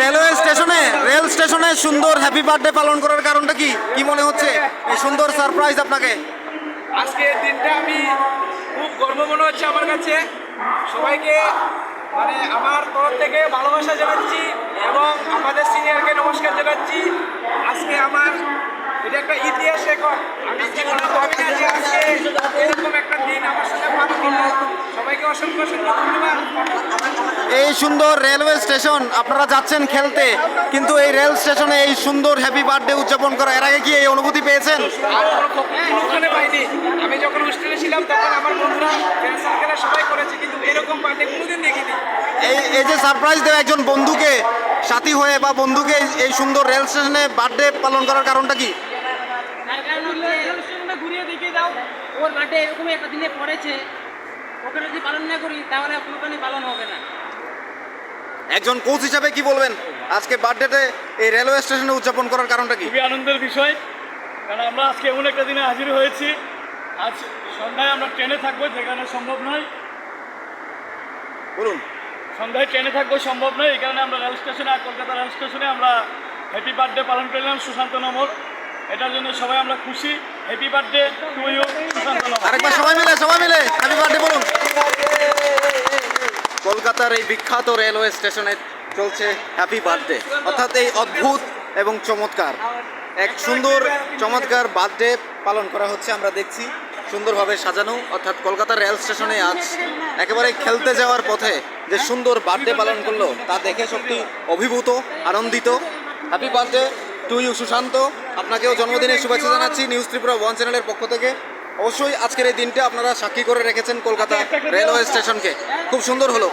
Railway স্টেশনে rail স্টেশনে সুন্দর হ্যাপি বার্থডে পালন করার কারণটা কি? কি মনে হচ্ছে? এই সুন্দর সারপ্রাইজ আপনাকে? আজকে দিনটা আমি খুব গর্ব মনে হচ্ছে আমার কাছে। সবাইকে মানে আমার তরফ থেকে ভালোবাসা জানাচ্ছি। এবং আমাদের সিনিয়রকে নমস্কার জানাচ্ছি। আজকে আমার এটা একটা ইতিহাস আমি জীবনে ভাবি না যে আজকে এরকম একটা দিন আমার সাথে পালন হলো সবাইকে অসংখ্য অসংখ্য ধন্যবাদ। এই সুন্দর রেলওয়ে স্টেশন আপনারা যাচ্ছেন খেলতে কিন্তু এই রেল স্টেশনে এই সুন্দর হ্যাপি বার্থডে উদযাপন করা এর আগে কি এই অনুভূতি পেয়েছেন? কোনো পাইনি। আমি যখন হোস্টেলে ছিলাম তখন আমার বন্ধুরা সার্কেলে সবাই করেছে কিন্তু এরকম পার্টি কোনোদিন দেখিনি। এই এই যে সারপ্রাইজ দেওয়া একজন বন্ধুকে সাথী হয়ে বা বন্ধুকে এই- সুন্দর রেল স্টেশনে বার্থডে পালন করার কারণটা কি? ঘুরিয়ে দেখিয়ে দাও। ওর বার্থডে এরকমই একটা দিনে পড়েছে। ওকে যদি পালন না করি তাহলে কোনোখানে পালন হবে না। একজন কোচ হিসাবে কি বলবেন? আজকে বার্থডেতে এই রেলওয়ে স্টেশনে উদযাপন করার কারণটা কি? খুবই আনন্দের বিষয় কারণ আমরা আজকে এমন একটা দিনে হাজির হয়েছি। আজ সন্ধ্যায় আমরা ট্রেনে থাকব যেখানে সম্ভব নয়। বলুন। সন্ধ্যায় ট্রেনে থাকব সম্ভব নয় এই কারণে আমরা রেল স্টেশনে আর কলকাতা রেল স্টেশনে আমরা হ্যাপি বার্থডে পালন করলাম সুশান্ত নমর। এটার জন্য সবাই আমরা খুশি। Happy birthday to you Sushanta নমর। আরেকবার সবাই মিলে সবাই মিলে হ্যাপি বার্থডে বলুন। কলকাতার এই বিখ্যাত রেলওয়ে স্টেশনে চলছে হ্যাপি বার্থডে। অর্থাৎ এই অদ্ভুত এবং চমৎকার। এক সুন্দর চমৎকার বার্থডে পালন করা হচ্ছে আমরা দেখছি। সুন্দরভাবে সাজানো অর্থাৎ কলকাতার রেল স্টেশনে আজ একেবারে খেলতে যাওয়ার পথে যে সুন্দর বার্থডে পালন করল তা দেখে সত্যি অভিভূত আনন্দিত। Happy birthday to you Sushanta. আপনাকেও জন্মদিনের শুভেচ্ছা জানাচ্ছি নিউজ ত্রিপুরা ওয়ান চ্যানেলের পক্ষ থেকে। অবশ্যই আজকের এই দিনটা আপনারা সাক্ষী করে রেখেছেন কলকাতা রেলওয়ে স্টেশনকে। খুব সুন্দর হলো।